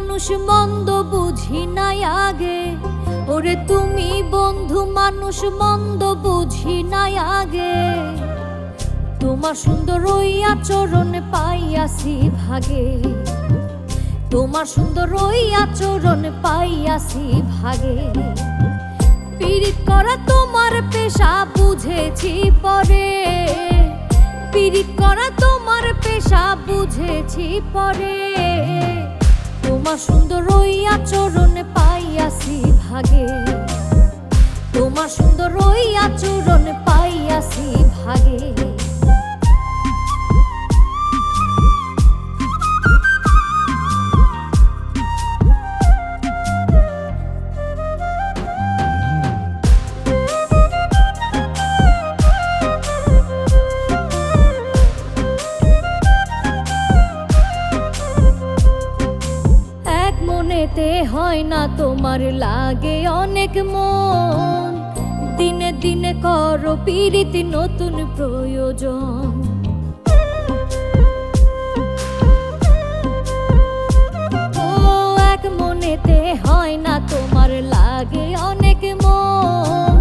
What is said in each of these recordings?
মানুষ মন্দ বুঝি নাই আগে। ওরে তুমি বন্ধু, মানুষ মন্দ বুঝি নাই আগে। তোমার সুন্দর ওই আচরণ পাইয়াছি ভাগে। তোমার সুন্দর ওই আচরণ পাইয়াছি ভাগে। পীড়িত করা তোমার পেশা বুঝেছি পরে। পীড়িত করা তোমার পেশা বুঝেছি পরে। তোমার সুন্দর ওই আচরণ পাইয়াছি ভাগে। তোমার সুন্দর ওই আচরণ পাইয়াছি ভাগে। মনেতে হয় না তোমার লাগে অনেক মন। দিনে দিনে করো পীড়িতি নতুন প্রয়োজন। হয় না তোমার লাগে অনেক মন।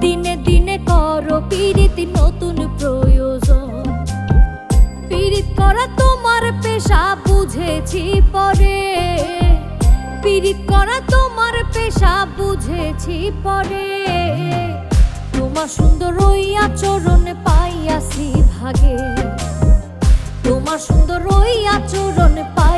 দিনে দিনে করো পীড়িতি নতুন প্রয়োজন। পীড়িত করা তোমার পেশা বুঝেছি পরে। পীড়িত করা তোমার পেশা বুঝেছি পরে। তোমার সুন্দর ওই আচরণ পাইয়াছি ভাগে। তোমার সুন্দর ওই আচরণ পাইয়াছি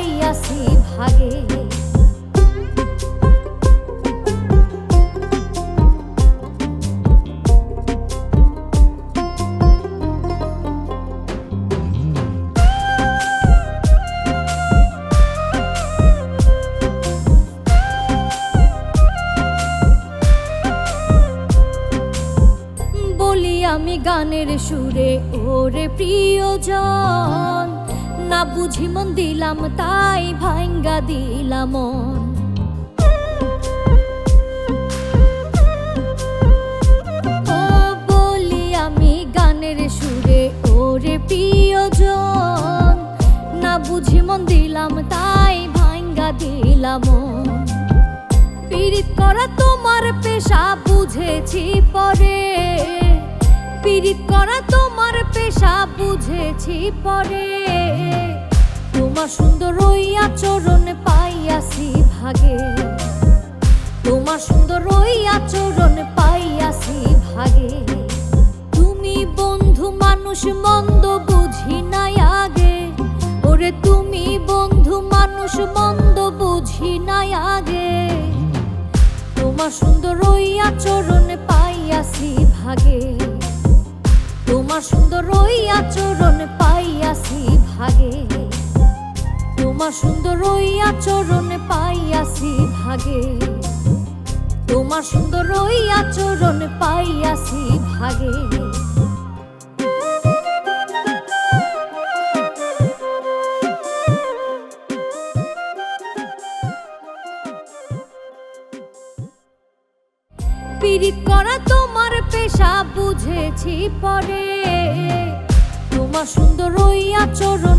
আমি গানের সুরে, ওরে প্রিয়জন। না বুঝি মন দিলাম, তাই ভাঙ্গা দিলাম গানের সুরে, ওরে প্রিয়জন। না বুঝি মন দিলাম, তাই ভাঙ্গা দিলাম মন। করা তোমার পেশা, বুঝেছি পরে। পীড়িত করা তোমার পেশা বুঝেছি পরে। তোমার সুন্দর ওই আচরণ পাইয়াছি ভাগে। তোমার সুন্দর ওই আচরণ পাইয়াছি ভাগে। তুমি বন্ধু মানুষ, মন্দ বুঝি নাই আগে। ওরে তুমি বন্ধু মানুষ, মন্দ বুঝি নাই আগে। তোমার সুন্দর ওই আচরণ পাইয়াছি ভাগে। তোমার সুন্দর ওই আচরণ পাইয়াছি ভাগে। তোমার সুন্দর ওই আচরণ পাইয়াছি ভাগে। তোমার সুন্দর ওই আচরণ পাইয়াছি ভাগে। পীড়িত করা তোমার পেশা বুঝেছি পরে। তোমার সুন্দর ওই আচরণ